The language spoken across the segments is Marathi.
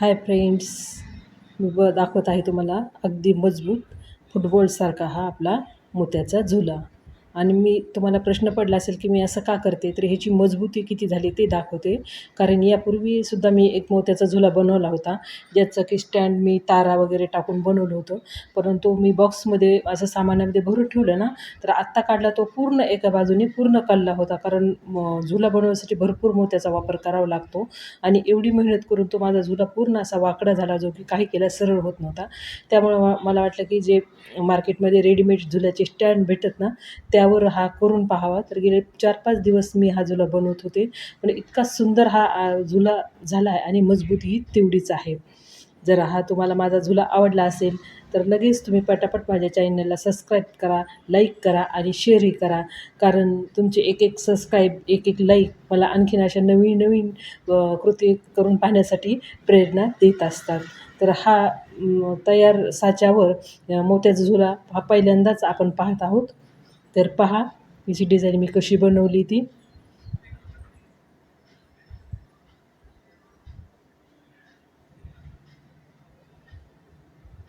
हाय फ्रेंड्स मी ब दाखवत आहे तुम्हाला अगदी मजबूत फुटबॉलसारखा हा आपला मोत्याचा झुला. आणि मी तुम्हाला प्रश्न पडला असेल की मी असं का करते तर ह्याची मजबूती किती झाली ते दाखवते. कारण यापूर्वीसुद्धा मी एक मोत्याचा झुला बनवला होता ज्याचं की स्टँड मी तारा वगैरे टाकून बनवलं होतं. परंतु मी बॉक्समध्ये असं सामानामध्ये भरून ठेवलं ना तर आत्ता काढला तो पूर्ण एका बाजूने पूर्ण कल्ला होता. कारण म झुला बनवण्यासाठी भरपूर मोत्याचा वापर करावा लागतो. आणि एवढी मेहनत करून तो माझा झुला पूर्ण असा वाकडा झाला जो की काही केला सरळ होत नव्हता. त्यामुळं मला वाटलं की जे मार्केटमध्ये रेडीमेड झुल्याचे स्टँड भेटत ना त्यावर हा करून पाहावा. तर गेले चार पाच दिवस मी हा झुला बनवत होते. पण इतका सुंदर हा झुला झाला आहे आणि मजबूतही तेवढीच आहे. जर हा तुम्हाला माझा झुला आवडला असेल तर लगेच तुम्ही पटापट माझ्या चॅनलला सबस्क्राईब करा लाईक करा आणि शेअरही करा. कारण तुमचे एक एक सबस्क्राईब एक एक लाईक मला आणखीन अशा नवीन नवीन कृती करून पाहण्यासाठी प्रेरणा देत असतात. तर हा तयार साच्यावर मोत्याचा झुला हा पहिल्यांदाच आपण पाहत आहोत. तर पहा हिची डिझाईन मी कशी बनवली ती.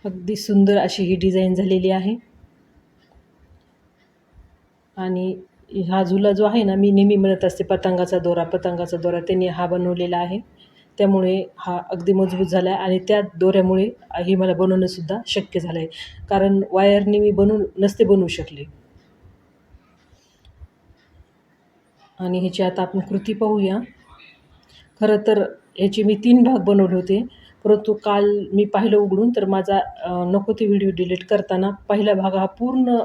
अगदी सुंदर अशी ही डिझाईन झालेली आहे. आणि हा झुला जो आहे ना मी नेहमी म्हणत असते पतंगाचा दोरा पतंगाचा दोरा त्यांनी हा बनवलेला आहे. त्यामुळे हा अगदी मजबूत झाला आहे आणि त्या दोऱ्यामुळे हे मला बनवणंसुद्धा शक्य झालं आहे कारण वायरने मी बनवून नसते बनवू शकले. आणि ह्याची आता आपण कृती पाहूया. खरं तर याचे मी तीन भाग बनवले होते. परंतु काल मी पाहिलं उघडून तर माझा नको ते व्हिडिओ डिलीट करताना पहिला भाग हा पूर्ण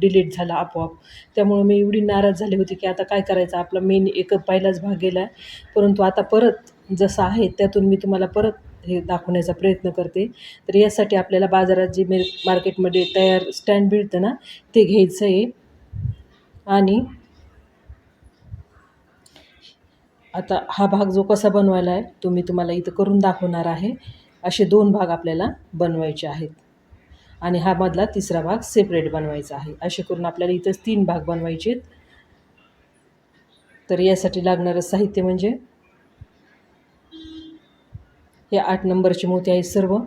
डिलीट झाला आपोआप. त्यामुळं मी एवढी नाराज झाली होती की आता काय करायचं? आपला मेन एक पहिलाच भाग गेला आहे परंतु आता परत जसं आहे त्यातून मी तुम्हाला परत हे दाखवण्याचा प्रयत्न करते. तर यासाठी आपल्याला बाजारात जे मे मार्केटमध्ये तयार स्टँड मिळतं ना ते घ्यायचं आहे. आणि आता हा भाग जो कसा बनवायला आहे तो मी तुम्हाला इथं करून दाखवणार आहे. असे दोन भाग आपल्याला बनवायचे आहेत. आणि हा मधला तिसरा भाग सेपरेट बनवायचा आहे. असे करून आपल्याला इथंच तीन भाग बनवायचे आहेत. तर यासाठी लागणारं साहित्य म्हणजे हे आठ नंबरचे मोती आहेत सर्व.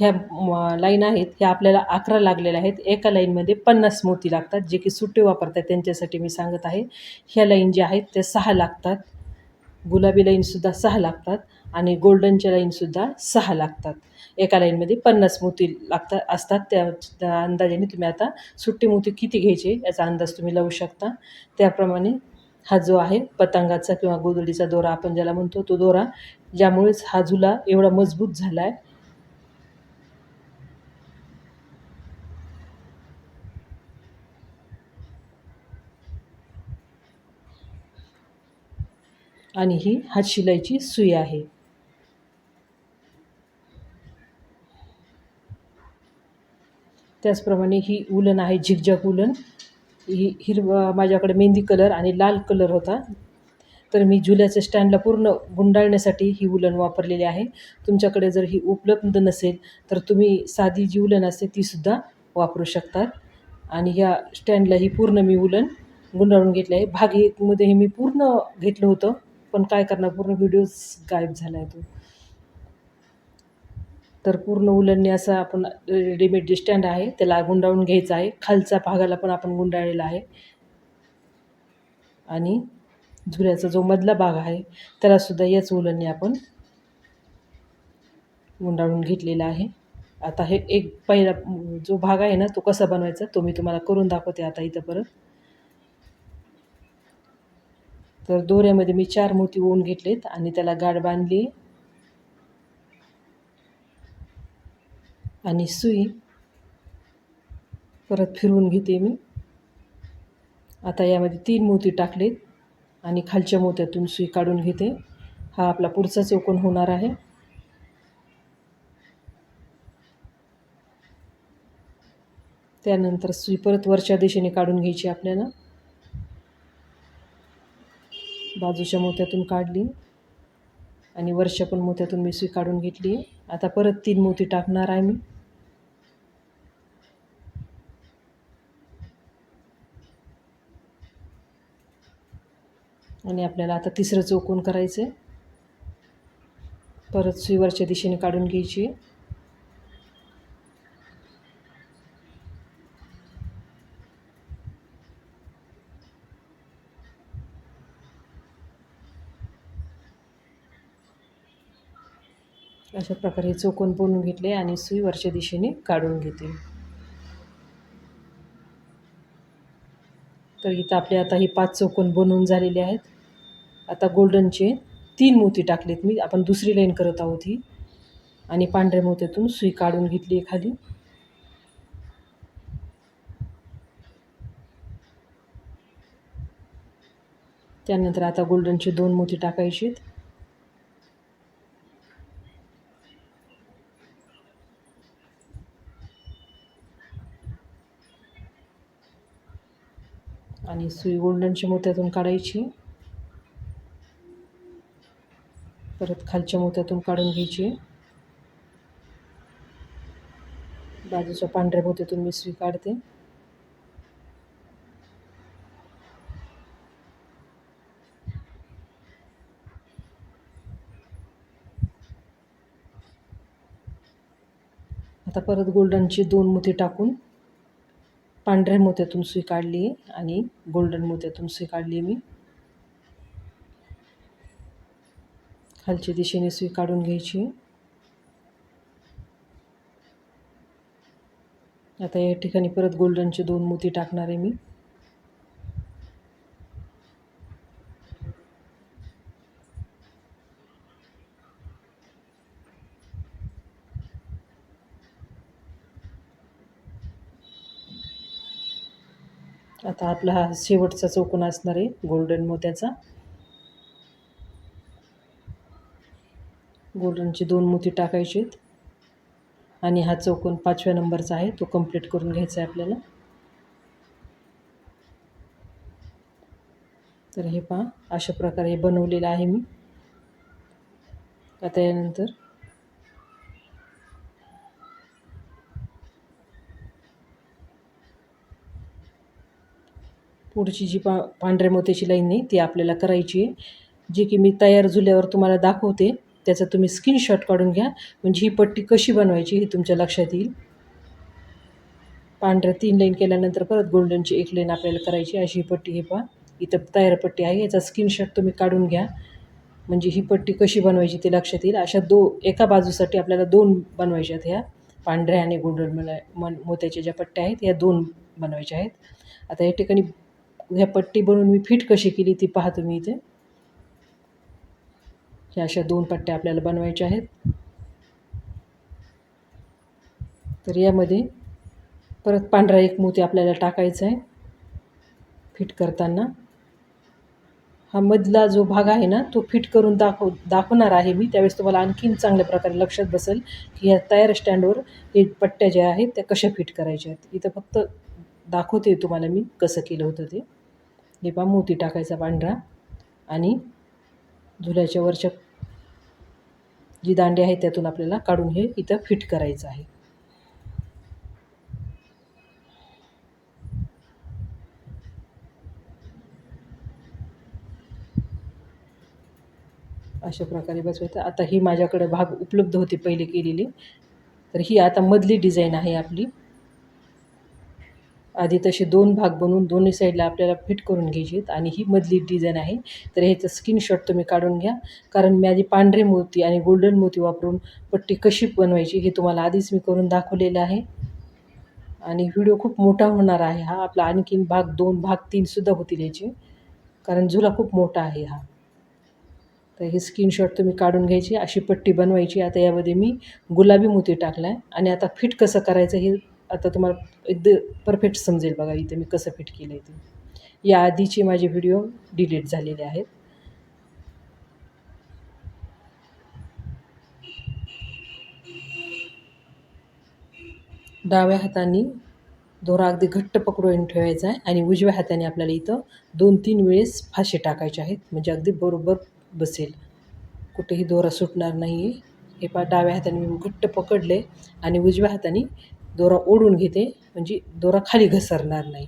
ह्या लाईन आहेत ह्या आपल्याला अकरा लागलेल्या आहेत. एका लाईनमध्ये पन्नास मोती लागतात जे की सुट्टे वापरतात. त्यांच्यासाठी मी सांगत आहे ह्या लाईन ज्या आहेत त्या सहा लागतात. गुलाबी लाईनसुद्धा सहा लागतात आणि गोल्डनच्या लाईनसुद्धा सहा लागतात. एका लाईनमध्ये पन्नास मोती लागतात असतात. त्या अंदाजाने तुम्ही आता सुट्टे मोती किती घ्यायचे याचा अंदाज तुम्ही लावू शकता. त्याप्रमाणे हा जो आहे पतंगाचा किंवा गोदडीचा दोरा आपण ज्याला म्हणतो तो दोरा ज्यामुळेच हा झुला एवढा मजबूत झाला आहे आणि ही हातशिलाईची सुई आहे. त्याचप्रमाणे ही उलन आहे झिकझॅक उलन. ही हिरवा माझ्याकडे मेहंदी कलर आणि लाल कलर होता. तर मी झुल्याच्या स्टँडला पूर्ण गुंडाळण्यासाठी ही उलन वापरलेली आहे. तुमच्याकडे जर ही उपलब्ध नसेल तर तुम्ही साधी जी उलन असते तीसुद्धा वापरू शकतात. आणि ह्या स्टँडला ही पूर्ण मी उलन गुंडाळून घेतली आहे. भाग एकमध्ये हे मी पूर्ण घेतलं होतं. पण काय करणार? पूर्ण व्हिडिओज गायब झाला आहे तो. तर पूर्ण उलनने असं आपण रेडीमेड जे स्टँड आहे त्याला गुंडाळून घ्यायचं आहे. खालचा भागाला पण आपण गुंडाळलेला आहे. आणि झुल्याचा जो मधला भाग आहे त्यालासुद्धा याच उलनने आपण गुंडाळून घेतलेला आहे. आता हे एक पहिला जो भाग आहे ना तो कसा बनवायचा तो मी तुम्हाला करून दाखवते आता इथं परत. तर दोऱ्यामध्ये मी चार मोती ओवून घेतलेत आणि त्याला गाठ बांधली. आणि सुई परत फिरवून घेते मी. आता यामध्ये तीन मोती टाकलेत आणि खालच्या मोत्यातून सुई काढून घेते. हा आपला पुढचा चौकोन होणार आहे. त्यानंतर सुई परत वरच्या दिशेने काढून घ्यायची आपल्याला. बाजूच्या मोत्यातून काढली. आणि वरच्या पण मोत्यातून मी सुई काढून घेतली. आता परत तीन मोती टाकणार आहे मी. आणि आपल्याला आता तिसरं चौकोन करायचं आहे परत सुईवरच्या दिशेने काढून घ्यायची. अशा प्रकारे चौकोन बनवून घेतले आणि सुई वरच्या दिशेने काढून घेते तर इथं आपले आता हे पाच चौकोन बनवून झालेले आहेत. आता गोल्डनचे तीन मोती टाकलेत मी. आपण दुसरी लाईन करत आहोत ही. आणि पांढऱ्या मोत्यातून सुई काढून घेतली आहे खाली त्यानंतर आता गोल्डनचे दोन मोती टाकायचे आणि सुई गोल्डनच्या मोत्यातून काढायची. परत खालच्या मोत्यातून काढून घ्यायची. बाजूच्या पांढऱ्या मोत्यातून मी सुई काढते. आता परत गोल्डनची दोन मोती टाकून पांढऱ्या मोत्यातून सुई काढली आणि गोल्डन मोत्यातून सुई काढली मी. खालच्या दिशेने सुई काढून घ्यायची. आता या ठिकाणी परत गोल्डनचे दोन मोती टाकणार आहे मी. आता आपला हा शेवटचा चौकोन असणार आहे गोल्डन मोत्याचा. गोल्डनचे दोन मोती टाकायचे आणि हा चौकोन पाचव्या नंबरचा आहे तो कंप्लीट करून घ्यायचा आहे आपल्याला. तर हे पहा अशा प्रकारे हे बनवलेलं आहे मी. आता यानंतर पुढची जी पा पांढऱ्या मोत्याची लाईन आहे ती आपल्याला करायची आहे. जी की मी तयार झुल्यावर तुम्हाला दाखवते त्याचा तुम्ही स्क्रीनशॉट काढून घ्या. म्हणजे ही पट्टी कशी बनवायची हे तुमच्या लक्षात येईल. पांढऱ्या तीन लाईन केल्यानंतर परत गोल्डनची एक लाईन आपल्याला करायची अशी ही पट्टी हे पहा. इथं तयार पट्टी आहे. याचा स्क्रीनशॉट तुम्ही काढून घ्या. म्हणजे ही पट्टी कशी बनवायची ते लक्षात येईल. अशा दो एका बाजूसाठी आपल्याला दोन बनवायच्या आहेत ह्या. पांढऱ्या आणि गोल्डन मला मन मोत्याच्या ज्या पट्ट्या आहेत या दोन बनवायच्या आहेत. आता या ठिकाणी ह्या पट्टी बनवून मी फिट कशी केली ती पहा तुम्ही इथे. ह्या अशा दोन पट्ट्या आपल्याला बनवायच्या आहेत. तर यामध्ये परत पांढरा एक मोती आपल्याला टाकायचा आहे. फिट करताना. हा मधला जो भाग आहे ना तो फिट करून दाखव दाखवणार आहे मी. त्यावेळेस तुम्हाला आणखीन चांगल्या प्रकारे लक्षात बसेल की ह्या तयार स्टँडवर हे पट्ट्या ज्या आहेत त्या कशा फिट करायच्या आहेत. इथं फक्त दाखवते तुम्हाला मी कसं केलं होतं ते. हे मोती टाकायचा पांढरा आणि झुल्याच्या वरच्या जी दांडी आहे त्यातून आपल्याला काढून हे इथं फिट करायचं आहे. अशा प्रकारे बसवायचं आता ही माझ्याकडे भाग उपलब्ध होते पहिले केलेली. तर ही आता मधली डिझाईन आहे आपली. आधी तसे दोन भाग बनवून दोन्ही साईडला आपल्याला फिट करून घ्यायची आहेत. आणि ही मधली डिझाईन आहे. तर ह्याचं स्क्रीनशॉट तुम्ही काढून घ्या. कारण मी आधी पांढरे मोती आणि गोल्डन मोती वापरून पट्टी कशी बनवायची हे तुम्हाला आधीच मी करून दाखवलेलं आहे. आणि व्हिडिओ खूप मोठा होणार आहे हा. आपला आणखीन भाग दोन भाग तीनसुद्धा होतील याचे. कारण झुला खूप मोठा आहे हा. तर हे स्क्रीनशॉट तुम्ही काढून घ्यायची. अशी पट्टी बनवायची. आता यामध्ये मी गुलाबी मोती टाकला आहे आणि आता फिट कसं करायचं हे आता तुम्हाला एकदम परफेक्ट समजेल बघा इथे मी कसं फिट केलं आहे ते. या आधीचे माझे व्हिडिओ डिलीट झालेले आहेत. डाव्या हाताने दोरा अगदी घट्ट पकडून ठेवायचा आहे आणि उजव्या हाताने आपल्याला इथं दोन तीन वेळेस फाशे टाकायचे आहेत. म्हणजे अगदी बरोबर बसेल. कुठेही दोरा सुटणार नाही आहे हे पा डाव्या हाताने मी घट्ट पकडले आणि उजव्या हाताने दोरा ओढून घेते म्हणजे दोरा खाली घसरणार नाही.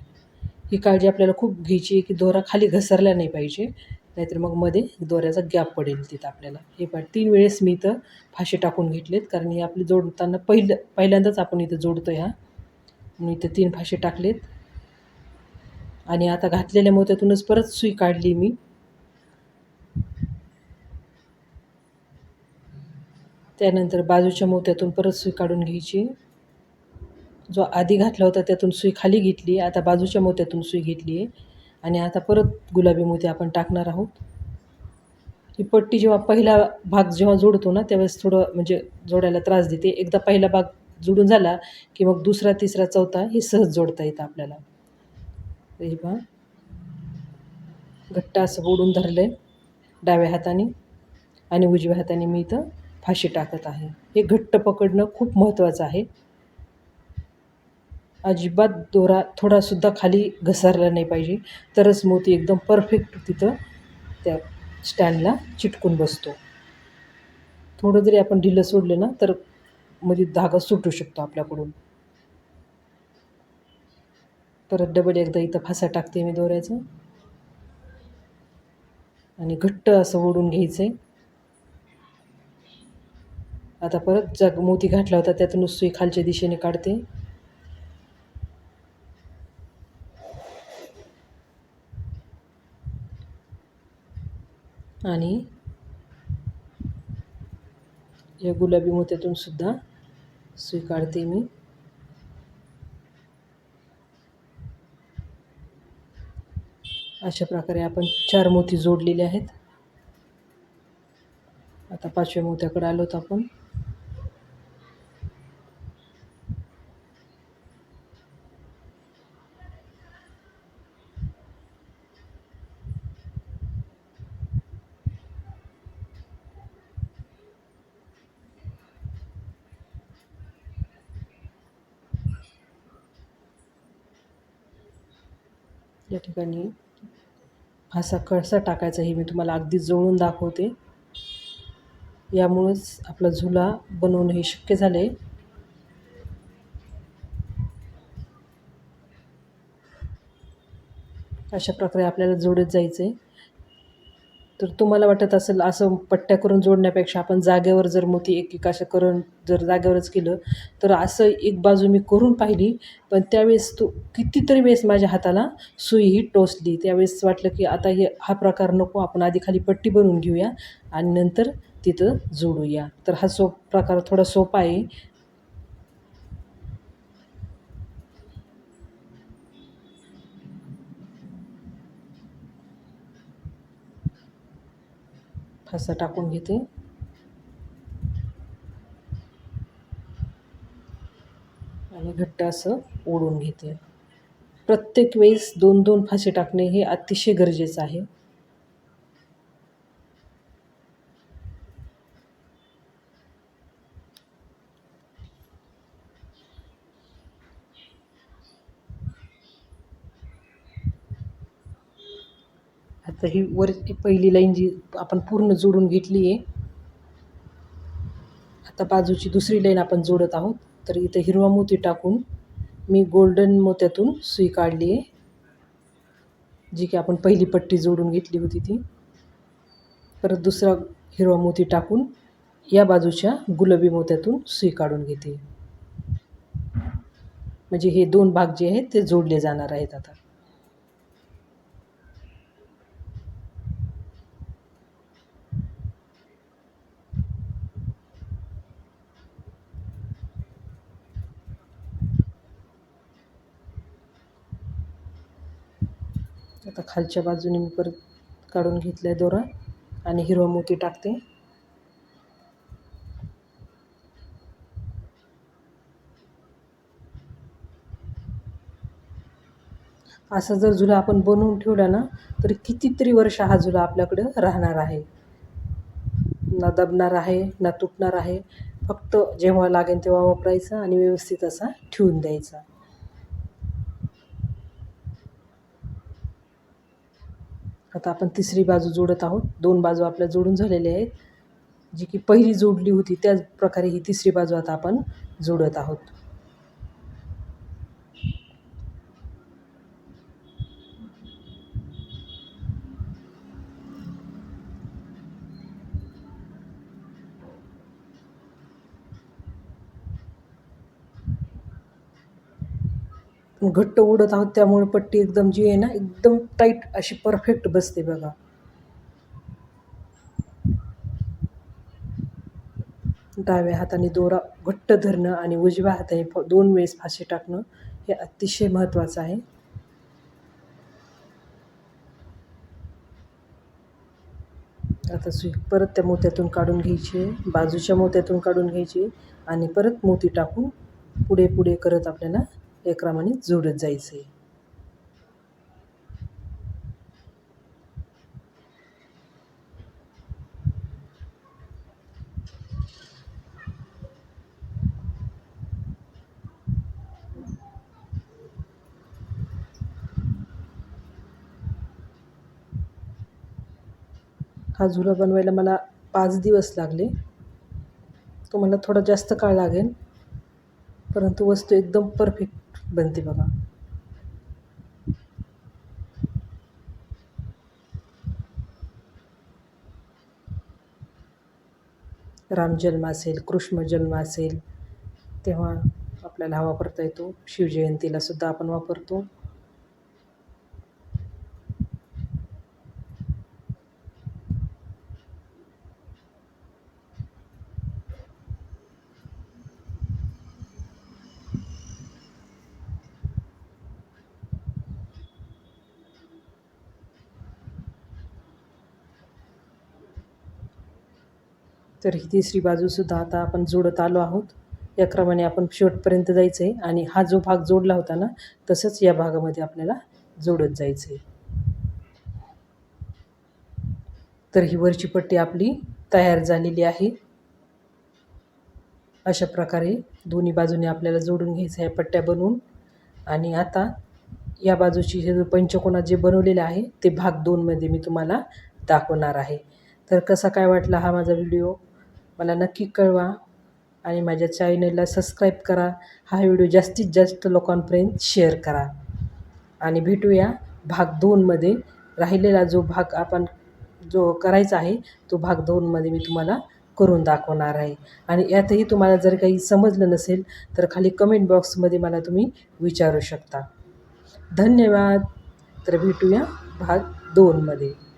ही काळजी आपल्याला खूप घ्यायची आहे की दोरा खाली घसरला नाही पाहिजे नाहीतर मग मध्ये दोऱ्याचा गॅप पडेल तिथं आपल्याला. हे पण तीन वेळेस मी इथं फाशी टाकून घेतलेत कारण हे आपली जोडताना पहिलं पहिल्यांदाच आपण इथं जोडतो ह्या मी इथं तीन फाशी टाकलेत. आणि आता घातलेल्या मोत्यातूनच परत सुई काढली मी. त्यानंतर बाजूच्या मोत्यातून परत सुई काढून घ्यायची. जो आधी घातला होता त्यातून सुई खाली घेतली आता बाजूच्या मोत्यातून सुई घेतली आहे. आणि आता परत गुलाबी मोती आपण टाकणार आहोत. ही पट्टी जेव्हा पहिला भाग जेव्हा जोडतो ना त्यावेळेस थोडं म्हणजे जोडायला त्रास देते. एकदा पहिला भाग जोडून झाला की मग दुसरा तिसरा चौथा हे सहज जोडता येतं आपल्याला. हे पहा घट्ट असं ओढून धरलं आहे डाव्या हाताने आणि उजव्या हाताने मी इथं फाशी टाकत आहे. हे घट्ट पकडणं खूप महत्त्वाचं आहे. अजिबात दोरा थोडासुद्धा खाली घसरला नाही पाहिजे. तरच मोती एकदम परफेक्ट तिथं त्या स्टँडला चिटकून बसतो. थोडं जरी आपण ढिलं सोडलं ना तर मध्ये धागा सुटू शकतो आपल्याकडून. परत डबल एकदा इथं फासा टाकते मी दोऱ्याचं. आणि घट्ट असं ओढून घ्यायचं आहे आता परत ज्या मोती घातला होता त्यातून सुई खालच्या दिशेने काढते. आणि या गुलाबी मोत्यातून सुद्धा सुई काढते मी. अशा प्रकारे आपण चार मोती जोडलेले आहेत. आता पाचव्या मोत्याकडे आलोत आपण या ठिकाणी असा कळसा टाकायचा हे मी तुम्हाला अगदी जवळून दाखवते. यामुळेच आपला झुला बनवणं हे शक्य झालं आहे अशा प्रकारे आपल्याला जोडत जायचं आहे तर तुम्हाला वाटत असेल असं पट्ट्या करून जोडण्यापेक्षा आपण जागेवर जर मोती एक एक करून जर जागेवरच केलं तर असं एक बाजू मी करून पाहिली. पण त्यावेळेस तो कितीतरी वेळेस माझ्या हाताला सुई ही टोचली. त्यावेळेस वाटलं की आता हे हा प्रकार नको आपण आधी खाली पट्टी बनवून घेऊया आणि नंतर तिथं जोडूया. तर हा सो प्रकार थोडा सोपा आहे. फासा टाकून घेते. आणि घट्ट असं ओढून घेते. प्रत्येक वेळेस दोन दोन फासे टाकणे हे अतिशय गरजेचं आहे. तर ही वर पहिली लाईन जी आपण पूर्ण जोडून घेतली आहे आता बाजूची दुसरी लाईन आपण जोडत आहोत. तर इथं हिरवा मोती टाकून मी गोल्डन मोत्यातून सुई काढली आहे जी की आपण पहिली पट्टी जोडून घेतली होती ती. परत दुसरा हिरवा मोती टाकून या बाजूच्या गुलाबी मोत्यातून सुई काढून घेते. म्हणजे हे दोन भाग जे आहेत ते जोडले जाणार आहेत आता. आता खालच्या बाजूने मी परत काढून घेतला आहे दोरा आणि हिरवा मोती टाकते. असं जर जुला आपण बनवून ठेवला ना तर कितीतरी वर्ष हा जुला आपल्याकडं राहणार आहे. ना दबणार आहे ना तुटणार आहे. फक्त जेव्हा लागेल तेव्हा वापरायचा आणि व्यवस्थित असा ठेवून द्यायचा. आता आपण तिसरी बाजू जोडत आहोत. दोन बाजू आपल्या जोडून झालेल्या आहेत. जी की पहिली जोडली होती त्याच प्रकारे ही तिसरी बाजू आता आपण जोडत आहोत. घट्ट उडत आहोत त्यामुळे पट्टी एकदम जी आहे ना एकदम टाईट अशी परफेक्ट बसते बघा. डाव्या हाताने दोरा घट्ट धरणं आणि उजव्या हाताने फ दोन वेळेस फाशी टाकणं हे अतिशय महत्त्वाचं आहे. आता सुई परत त्या मोत्यातून काढून घ्यायची आहे बाजूच्या मोत्यातून काढून घ्यायची आणि परत मोती टाकून पुढे पुढे करत आपल्याला एकरामाने जोडत जायचं. आहे हा झुला बनवायला मला पाच दिवस लागले. तो मला थोडा जास्त काळ लागेल परंतु वस्तू एकदम परफेक्ट बनते बघा. रामजन्म असेल कृष्ण जन्म असेल तेव्हा आपल्याला हा वापरता येतो. शिवजयंतीला सुद्धा आपण वापरतो. तर ही तिसरी बाजूसुद्धा आता आपण जोडत आलो आहोत. या क्रमाने आपण शेवटपर्यंत जायचं आहे आणि हा जो भाग जोडला होता ना तसंच या भागामध्ये आपल्याला जोडत जायचं आहे तर ही वरची पट्टी आपली तयार झालेली आहे. अशा प्रकारे दोन्ही बाजूने आपल्याला जोडून घ्यायचं आहे पट्ट्या बनवून. आणि आता या बाजूची हे जो पंचकोना जे बनवलेलं आहे ते भाग दोनमध्ये मी तुम्हाला दाखवणार आहे. तर कसा काय वाटला हा माझा व्हिडिओ? मला नक्की कळवा आणि माझ्या चॅनलला सबस्क्राईब करा. हा व्हिडिओ जास्तीत जास्त लोकांपर्यंत शेअर करा. आणि भेटूया भाग दोनमध्ये राहिलेला जो भाग आपण जो करायचा आहे तो भाग दोनमध्ये मी तुम्हाला करून दाखवणार आहे. आणि यातही तुम्हाला जर काही समजलं नसेल तर खाली कमेंट बॉक्समध्ये मला तुम्ही विचारू शकता. धन्यवाद. तर भेटूया भाग दोनमध्ये